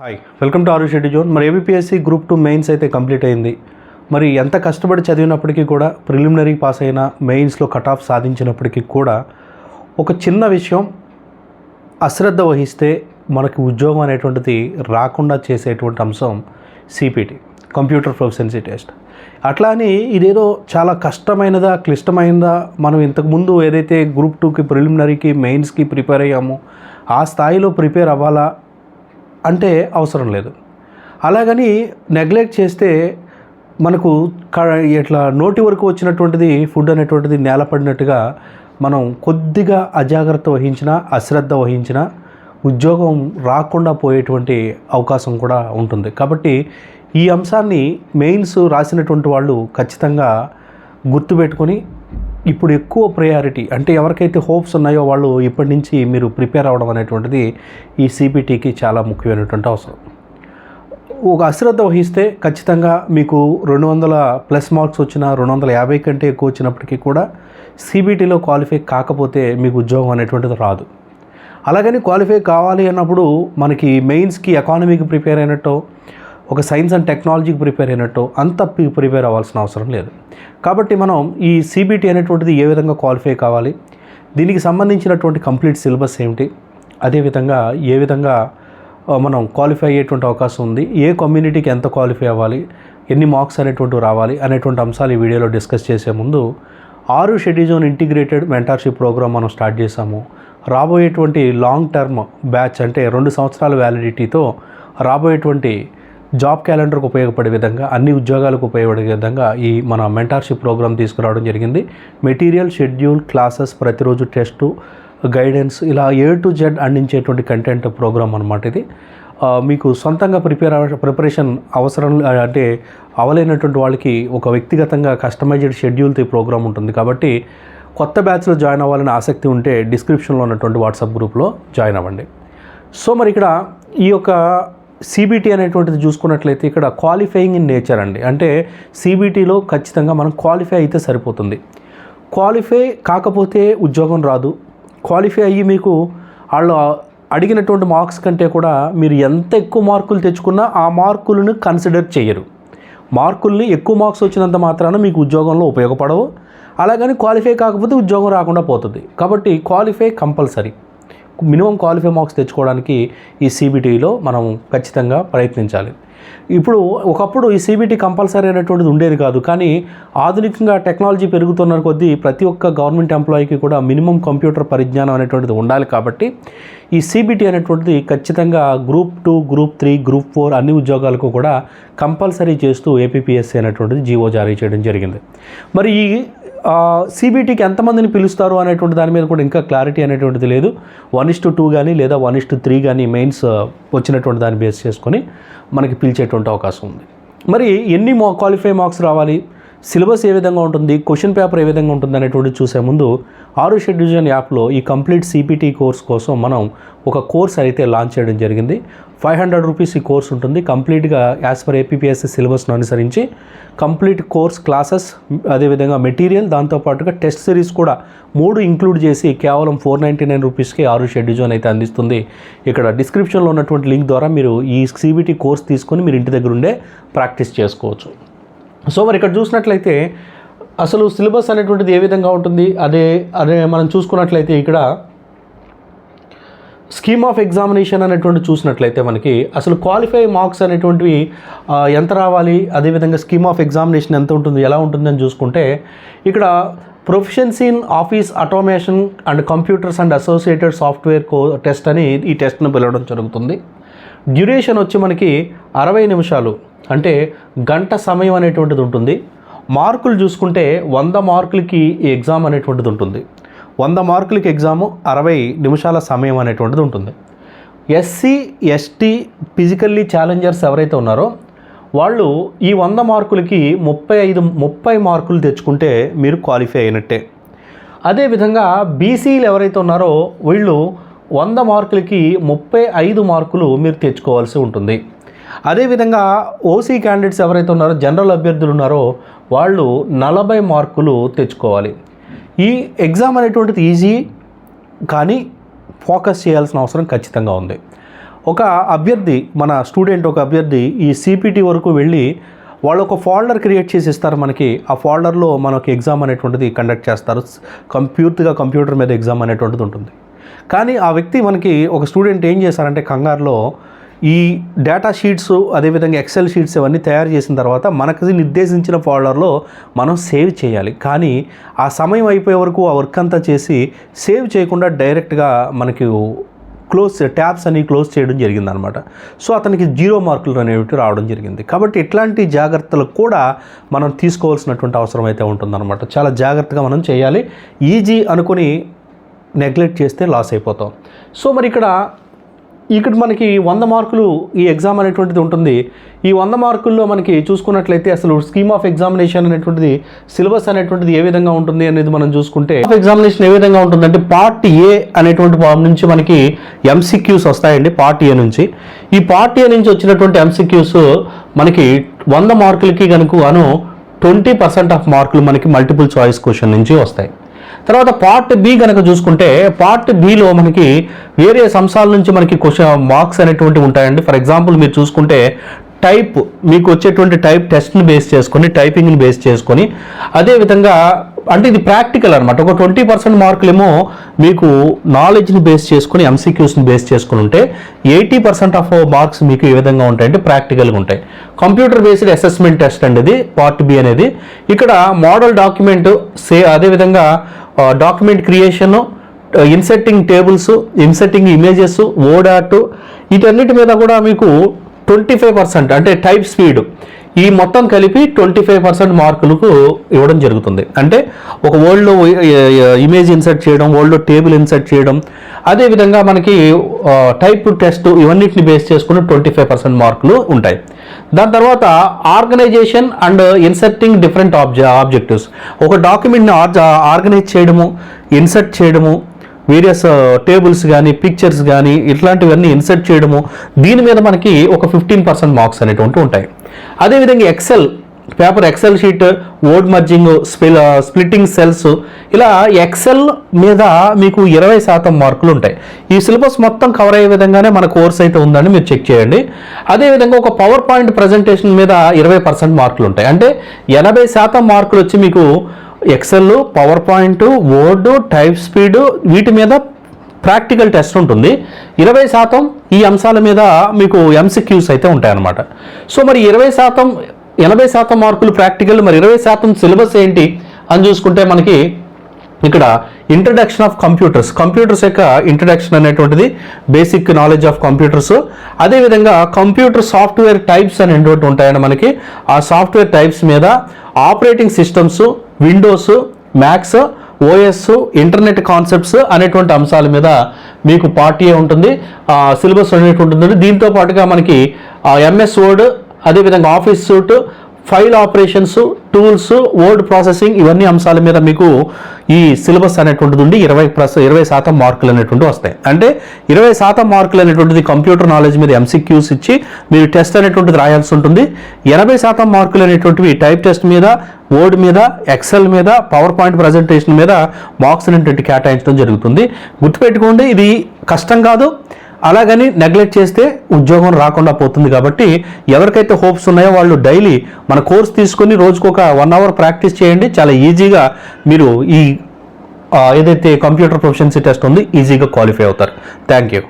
Hi welcome to ఆరు షెడ్డి zone మరి ఏబిపిఎస్సి గ్రూప్ టూ మెయిన్స్ అయితే కంప్లీట్ అయింది. మరి ఎంత కష్టపడి చదివినప్పటికీ కూడా ప్రిలిమినరీ పాస్ అయిన మెయిన్స్లో కట్ ఆఫ్ సాధించినప్పటికీ కూడా ఒక చిన్న విషయం అశ్రద్ధ వహిస్తే మనకి ఉద్యోగం అనేటువంటిది రాకుండా చేసేటువంటి అంశం సిపిటి కంప్యూటర్ ప్రొఫెషన్సీ టెస్ట్ అట్లా అని ఇదేదో చాలా కష్టమైనదా క్లిష్టమైనదా మనం ఇంతకుముందు ఏదైతే గ్రూప్ టూకి ప్రిలిమినరీకి మెయిన్స్కి ప్రిపేర్ అయ్యామో ఆ స్థాయిలో ప్రిపేర్ అవ్వాలా అంటే అవసరం లేదు. అలాగని నెగ్లెక్ట్ చేస్తే మనకు క ఇట్లా నోటి వరకు వచ్చినటువంటిది ఫుడ్ అనేటువంటిది నేలపడినట్టుగా మనం కొద్దిగా అజాగ్రత్త వహించినా అశ్రద్ధ వహించిన ఉద్యోగం రాకుండా పోయేటువంటి అవకాశం కూడా ఉంటుంది. కాబట్టి ఈ అంశాన్ని మెయిన్స్ రాసినటువంటి వాళ్ళు ఖచ్చితంగా గుర్తుపెట్టుకొని ఇప్పుడు ఎక్కువ ప్రయారిటీ అంటే ఎవరికైతే హోప్స్ ఉన్నాయో వాళ్ళు ఇప్పటి నుంచి మీరు ప్రిపేర్ అవ్వడం అనేటువంటిది ఈ సిబిటీకి చాలా ముఖ్యమైనటువంటి అవసరం. ఒక అశ్రద్ధ వహిస్తే ఖచ్చితంగా మీకు రెండు వందల ప్లస్ మార్క్స్ వచ్చిన రెండు వందల యాభై కంటే ఎక్కువ వచ్చినప్పటికీ కూడా సిబిటీలో క్వాలిఫై కాకపోతే మీకు ఉద్యోగం అనేటువంటిది రాదు. అలాగని క్వాలిఫై కావాలి అన్నప్పుడు మనకి మెయిన్స్కి ఎకానమీకి ప్రిపేర్ అయినట్టు ఒక సైన్స్ అండ్ టెక్నాలజీకి ప్రిపేర్ అయినట్టు అంత పి- ప్రిపేర్ అవ్వాల్సిన అవసరం లేదు. కాబట్టి మనం ఈ సిబిటి అనేటువంటిది ఏ విధంగా క్వాలిఫై కావాలి? దీనికి సంబంధించినటువంటి కంప్లీట్ సిలబస్ ఏమిటి? అదేవిధంగా ఏ విధంగా మనం క్వాలిఫై అయ్యేటువంటి అవకాశం ఉంది? ఏ కమ్యూనిటీకి ఎంత క్వాలిఫై అవ్వాలి? ఎన్ని మార్క్స్ అనేటువంటివి రావాలి? అనేటువంటి అంశాలు ఈ వీడియోలో డిస్కస్ చేసే ముందు ఆరు షెడ్యూజోన్ ఇంటిగ్రేటెడ్ మెంటార్షిప్ ప్రోగ్రామ్ మనం స్టార్ట్ చేసాము రాబోయేటువంటి లాంగ్ టర్మ్ బ్యాచ్ అంటే రెండు సంవత్సరాల వ్యాలిడిటీతో రాబోయేటువంటి జాబ్ క్యాలెండర్కు ఉపయోగపడే విధంగా అన్ని ఉద్యోగాలకు ఉపయోగపడే విధంగా ఈ మన మెంటార్షిప్ ప్రోగ్రామ్ తీసుకురావడం జరిగింది. మెటీరియల్ షెడ్యూల్ క్లాసెస్ ప్రతిరోజు టెస్టు గైడెన్స్ ఇలా ఏ టు జెడ్ అందించేటువంటి కంటెంట్ ప్రోగ్రామ్ అనమాట ఇది. మీకు సొంతంగా ప్రిపేర్ ప్రిపరేషన్ అవసరం అంటే అవలేనటువంటి వాళ్ళకి ఒక వ్యక్తిగతంగా కస్టమైజ్డ్ షెడ్యూల్తో ఈ ప్రోగ్రామ్ ఉంటుంది కాబట్టి కొత్త బ్యాచ్లో జాయిన్ అవ్వాలని ఆసక్తి ఉంటే డిస్క్రిప్షన్లో ఉన్నటువంటి వాట్సాప్ గ్రూప్లో జాయిన్ అవ్వండి. సో మరి ఇక్కడ ఈ యొక్క సిబిటీ అనేటువంటిది చూసుకున్నట్లయితే ఇక్కడ క్వాలిఫైయింగ్ ఇన్ నేచర్ అండి. అంటే సిబిటీలో ఖచ్చితంగా మనం క్వాలిఫై అయితే సరిపోతుంది. క్వాలిఫై కాకపోతే ఉద్యోగం రాదు. క్వాలిఫై అయ్యి మీకు వాళ్ళు అడిగినటువంటి మార్క్స్ కంటే కూడా మీరు ఎంత ఎక్కువ మార్కులు తెచ్చుకున్నా ఆ మార్కులను కన్సిడర్ చేయరు. మార్కుల్ని ఎక్కువ మార్క్స్ వచ్చినంత మాత్రాన మీకు ఉద్యోగంలో ఉపయోగపడవు. అలాగని క్వాలిఫై కాకపోతే ఉద్యోగం రాకుండా పోతుంది. కాబట్టి qualify compulsory minimum qualify marks తెచ్చుకోవడానికి ఈ సిబిటీలో మనం ఖచ్చితంగా ప్రయత్నించాలి. ఇప్పుడు ఒకప్పుడు ఈ సీబీటీ కంపల్సరీ అనేటువంటిది ఉండేది కాదు. కానీ ఆధునికంగా టెక్నాలజీ పెరుగుతున్న కొద్దీ ప్రతి ఒక్క గవర్నమెంట్ ఎంప్లాయీకి కూడా మినిమం కంప్యూటర్ పరిజ్ఞానం అనేటువంటిది ఉండాలి కాబట్టి ఈ సీబీటీ అనేటువంటిది ఖచ్చితంగా group two group three group four అన్ని ఉద్యోగాలకు కూడా కంపల్సరీ చేస్తూ ఏపీపీఎస్సీ అనేటువంటిది జీవో జారీ చేయడం జరిగింది. మరి ఈ సిబిటీకి ఎంతమందిని పిలుస్తారు అనేటువంటి దాని మీద కూడా ఇంకా క్లారిటీ అనేటువంటిది లేదు. వన్ ఇస్ టు టూ కానీ లేదా వన్ ఇస్ టు త్రీ కానీ మెయిన్స్ వచ్చినటువంటి దాన్ని బేస్ చేసుకొని మనకి పిలిచేటువంటి అవకాశం ఉంది. మరి ఎన్ని మా క్వాలిఫై మార్క్స్ రావాలి? సిలబస్ ఏ విధంగా ఉంటుంది క్వశ్చన్ పేపర్ ఏ విధంగా ఉంటుంది అనేటువంటి చూసే ముందు ఆరు షెడ్యూజన్ యాప్లో ఈ కంప్లీట్ సిపిటీ కోర్స్ కోసం మనం ఒక కోర్స్ అయితే లాంచ్ చేయడం జరిగింది. ఫైవ్ హండ్రెడ్ రూపీస్ ఈ కోర్స్ ఉంటుంది. కంప్లీట్గా యాజ్ పర్ ఏపీపీఎస్సీ సిలబస్ను అనుసరించి కంప్లీట్ కోర్స్ క్లాసెస్ అదేవిధంగా మెటీరియల్ దాంతోపాటుగా టెస్ట్ సిరీస్ కూడా మూడు ఇంక్లూడ్ చేసి కేవలం ఫోర్ నైంటీ నైన్ రూపీస్కి ఆరు షెడ్యూజన్ అయితే అందిస్తుంది. ఇక్కడ డిస్క్రిప్షన్లో ఉన్నటువంటి లింక్ ద్వారా మీరు ఈ సిబిటీ కోర్స్ తీసుకొని మీరు ఇంటి దగ్గర ఉండే ప్రాక్టీస్ చేసుకోవచ్చు. సో మరి ఇక్కడ చూసినట్లయితే అసలు సిలబస్ అనేటువంటిది ఏ విధంగా ఉంటుంది? అదే అదే మనం చూసుకున్నట్లయితే ఇక్కడ స్కీమ్ ఆఫ్ ఎగ్జామినేషన్ అనేటువంటి చూసినట్లయితే మనకి అసలు క్వాలిఫై మార్క్స్ అనేటువంటివి ఎంత రావాలి? అదేవిధంగా స్కీమ్ ఆఫ్ ఎగ్జామినేషన్ ఎంత ఉంటుంది? ఎలా ఉంటుంది అని చూసుకుంటే ఇక్కడ proficiency in office automation and computers and associated software co test అని ఈ టెస్ట్ను పిలవడం జరుగుతుంది. డ్యూరేషన్ వచ్చి మనకి అరవై నిమిషాలు. అంటే గంట సమయం అనేటువంటిది ఉంటుంది. మార్కులు చూసుకుంటే వంద మార్కులకి ఈ ఎగ్జామ్ అనేటువంటిది ఉంటుంది. వంద మార్కులకి ఎగ్జాము అరవై నిమిషాల సమయం అనేటువంటిది ఉంటుంది. ఎస్సీ ఎస్టీ ఫిజికల్లీ ఛాలెంజర్స్ ఎవరైతే ఉన్నారో వాళ్ళు ఈ వంద మార్కులకి ముప్పై ఐదు ముప్పై మార్కులు తెచ్చుకుంటే మీరు క్వాలిఫై అయినట్టే. అదేవిధంగా బీసీలు ఎవరైతే ఉన్నారో వీళ్ళు వంద మార్కులకి ముప్పై ఐదు మార్కులు మీరు తెచ్చుకోవాల్సి ఉంటుంది. అదేవిధంగా ఓసీ క్యాండిడేట్స్ ఎవరైతే ఉన్నారో జనరల్ అభ్యర్థులు ఉన్నారో వాళ్ళు నలభై మార్కులు తెచ్చుకోవాలి. ఈ ఎగ్జామ్ అనేటువంటిది ఈజీ కానీ ఫోకస్ చేయాల్సిన అవసరం ఖచ్చితంగా ఉంది. ఒక అభ్యర్థి మన స్టూడెంట్ ఒక అభ్యర్థి ఈ సిపిటి వరకు వెళ్ళి వాళ్ళు ఒక ఫోల్డర్ క్రియేట్ చేసి ఇస్తారు మనకి. ఆ ఫోల్డర్లో మనకి ఎగ్జామ్ అనేటువంటిది కండక్ట్ చేస్తారు. కంప్యూర్తిగా కంప్యూటర్ మీద ఎగ్జామ్ అనేటువంటిది ఉంటుంది. కానీ ఆ వ్యక్తి మనకి ఒక స్టూడెంట్ ఏం చేశారంటే కంగారులో ఈ డేటా షీట్స్ అదేవిధంగా ఎక్సెల్ షీట్స్ ఇవన్నీ తయారు చేసిన తర్వాత మనకి నిర్దేశించిన ఫోల్డర్లో మనం సేవ్ చేయాలి. కానీ ఆ సమయం అయిపోయే వరకు ఆ వర్క్ అంతా చేసి సేవ్ చేయకుండా డైరెక్ట్గా మనకి క్లోజ్ ట్యాబ్స్ అని క్లోజ్ చేయడం జరిగింది అనమాట సో అతనికి జీరో మార్కులు అనేవి రావడం జరిగింది. కాబట్టి ఇట్లాంటి జాగ్రత్తలు కూడా మనం తీసుకోవాల్సినటువంటి అవసరం అయితే ఉంటుందన్నమాట. చాలా జాగ్రత్తగా మనం చేయాలి. ఈజీ అనుకుని నెగ్లెక్ట్ చేస్తే లాస్ అయిపోతాం. సో మరి ఇక్కడ ఇక్కడ మనకి వంద మార్కులు ఈ ఎగ్జామ్ అనేటువంటిది ఉంటుంది. ఈ వంద మార్కుల్లో మనకి చూసుకున్నట్లయితే అసలు స్కీమ్ ఆఫ్ ఎగ్జామినేషన్ అనేటువంటిది సిలబస్ అనేటువంటిది ఏ విధంగా ఉంటుంది అనేది మనం చూసుకుంటే ఎగ్జామినేషన్ ఏ విధంగా ఉంటుందంటే పార్ట్ ఏ అనేటువంటి ఫామ్ నుంచి మనకి ఎంసీక్యూస్ వస్తాయండి పార్ట్ ఏ నుంచి. ఈ పార్ట్ ఏ నుంచి వచ్చినటువంటి ఎంసీక్యూస్ మనకి వంద మార్కులకి కనుక అను ట్వంటీ పర్సెంట్ ఆఫ్ మార్కులు మనకి మల్టిపుల్ చాయిస్ క్వశ్చన్ నుంచి వస్తాయి. తర్వాత పార్ట్ బి కనుక చూసుకుంటే పార్ట్ బిలో మనకి వేరే అంశాల నుంచి మనకి క్వశ్చన్ మార్క్స్ అనేటువంటి ఉంటాయండి. ఫర్ ఎగ్జాంపుల్ మీరు చూసుకుంటే టైప్ మీకు వచ్చేటువంటి టైప్ టెస్ట్ని బేస్ చేసుకొని టైపింగ్ని బేస్ చేసుకొని అదేవిధంగా అంటే ఇది ప్రాక్టికల్ అనమాట ఒక ట్వంటీ పర్సెంట్ మార్కులేమో మీకు నాలెడ్జ్ని బేస్ చేసుకొని ఎంసీక్యూస్ని బేస్ చేసుకుని ఉంటే ఎయిటీ పర్సెంట్ ఆఫ్ మార్క్స్ మీకు ఏ విధంగా ఉంటాయంటే ప్రాక్టికల్గా ఉంటాయి. కంప్యూటర్ బేస్డ్ అసెస్మెంట్ టెస్ట్ అండి ఇది పార్ట్ బి అనేది. ఇక్కడ మోడల్ డాక్యుమెంట్ సే అదేవిధంగా document creation inserting tables inserting images ఓడాట్ వీటన్నిటి మీద కూడా మీకు ట్వంటీ ఫైవ్ పర్సెంట్ అంటే టైప్ స్పీడ్ ఈ మొత్తం కలిపి ట్వంటీ ఫైవ్ పర్సెంట్ మార్కులకు ఇవ్వడం జరుగుతుంది. అంటే ఒక వరల్డ్లో ఇమేజ్ ఇన్సర్ట్ చేయడం వరల్డ్లో టేబుల్ ఇన్సర్ట్ చేయడం అదేవిధంగా మనకి టైప్ టెస్ట్ ఇవన్నిటిని బేస్ చేసుకుని ట్వంటీ ఫైవ్ పర్సెంట్ మార్కులు ఉంటాయి. దాని తర్వాత ఆర్గనైజేషన్ అండ్ ఇన్సర్టింగ్ డిఫరెంట్ ఆబ్జె ఆబ్జెక్టివ్స్. ఒక డాక్యుమెంట్ని ఆర్గనైజ్ చేయడము ఇన్సర్ట్ చేయడము వేరియస్ టేబుల్స్ కానీ పిక్చర్స్ కానీ ఇట్లాంటివన్నీ ఇన్సర్ట్ చేయడము దీని మీద మనకి ఒక ఫిఫ్టీన్ పర్సెంట్ మార్క్స్ అనేటువంటి ఉంటాయి. అదేవిధంగా ఎక్సెల్ పేపర్ ఎక్సెల్ షీట్ ఓడ్ మర్జింగ్ స్పిల్ స్ప్లిట్టింగ్ సెల్స్ ఇలా ఎక్సెల్ మీద మీకు ఇరవై శాతం మార్కులు ఉంటాయి. ఈ సిలబస్ మొత్తం కవర్ అయ్యే విధంగానే మన కోర్స్ అయితే ఉందని మీరు చెక్ చేయండి. అదేవిధంగా ఒక పవర్ పాయింట్ ప్రజెంటేషన్ మీద ఇరవై పర్సెంట్ మార్కులు ఉంటాయి. అంటే ఎనభై శాతం మార్కులు వచ్చి మీకు Excel PowerPoint Word type speed వీటి మీద ప్రాక్టికల్ టెస్ట్ ఉంటుంది. ఇరవై శాతం ఈ అంశాల మీద మీకు ఎంసీక్యూస్ అయితే ఉంటాయన్నమాట. సో మరి ఇరవై శాతం ఎనభై శాతం మార్కులు ప్రాక్టికల్ మరి ఇరవై శాతం సిలబస్ ఏంటి అని చూసుకుంటే మనకి ఇక్కడ ఇంట్రడక్షన్ ఆఫ్ కంప్యూటర్స్ కంప్యూటర్స్ యొక్క ఇంట్రడక్షన్ అనేటువంటిది బేసిక్ నాలెడ్జ్ ఆఫ్ కంప్యూటర్స్ అదేవిధంగా కంప్యూటర్ సాఫ్ట్వేర్ టైప్స్ అనేటువంటి ఉంటాయండి మనకి. ఆ సాఫ్ట్వేర్ టైప్స్ మీద operating systems Windows Macs OS internet concepts అనేటువంటి అంశాల మీద మీకు పార్టీ ఉంటుంది. సిలబస్ అనేటువంటి ఉంటుంది. దీంతో పాటుగా మనకి ఎంఎస్ వర్డ్ అదేవిధంగా office suite file operations tools word processing ఇవన్నీ అంశాల మీద మీకు ఈ సిలబస్ అనేటువంటిది ఉండి ఇరవై ప్లస్ ఇరవై శాతం మార్కులు అనేటువంటివి వస్తాయి. అంటే ఇరవై శాతం మార్కులు అనేటువంటిది కంప్యూటర్ నాలెడ్జ్ మీద ఎంసీక్యూస్ ఇచ్చి మీరు టెస్ట్ అనేటువంటిది రాయాల్సి ఉంటుంది. ఎనభై శాతం మార్కులు అనేటువంటివి టైప్ టెస్ట్ మీద వర్డ్ మీద ఎక్సెల్ మీద పవర్ పాయింట్ ప్రజెంటేషన్ మీద మార్క్స్ అనేటువంటి కేటాయించడం జరుగుతుంది. గుర్తుపెట్టుకోండి ఇది కష్టం కాదు అలాగని నెగ్లెక్ట్ చేస్తే ఉద్యోగం రాకుండా పోతుంది కాబట్టి ఎవరికైతే హోప్స్ ఉన్నాయో వాళ్ళు డైలీ మన కోర్స్ తీసుకొని రోజుకు ఒక వన్ అవర్ ప్రాక్టీస్ చేయండి. చాలా ఈజీగా మీరు ఈ ఏదైతే కంప్యూటర్ ప్రొఫెషన్సీ టెస్ట్ ఉంది ఈజీగా క్వాలిఫై అవుతారు. Thank you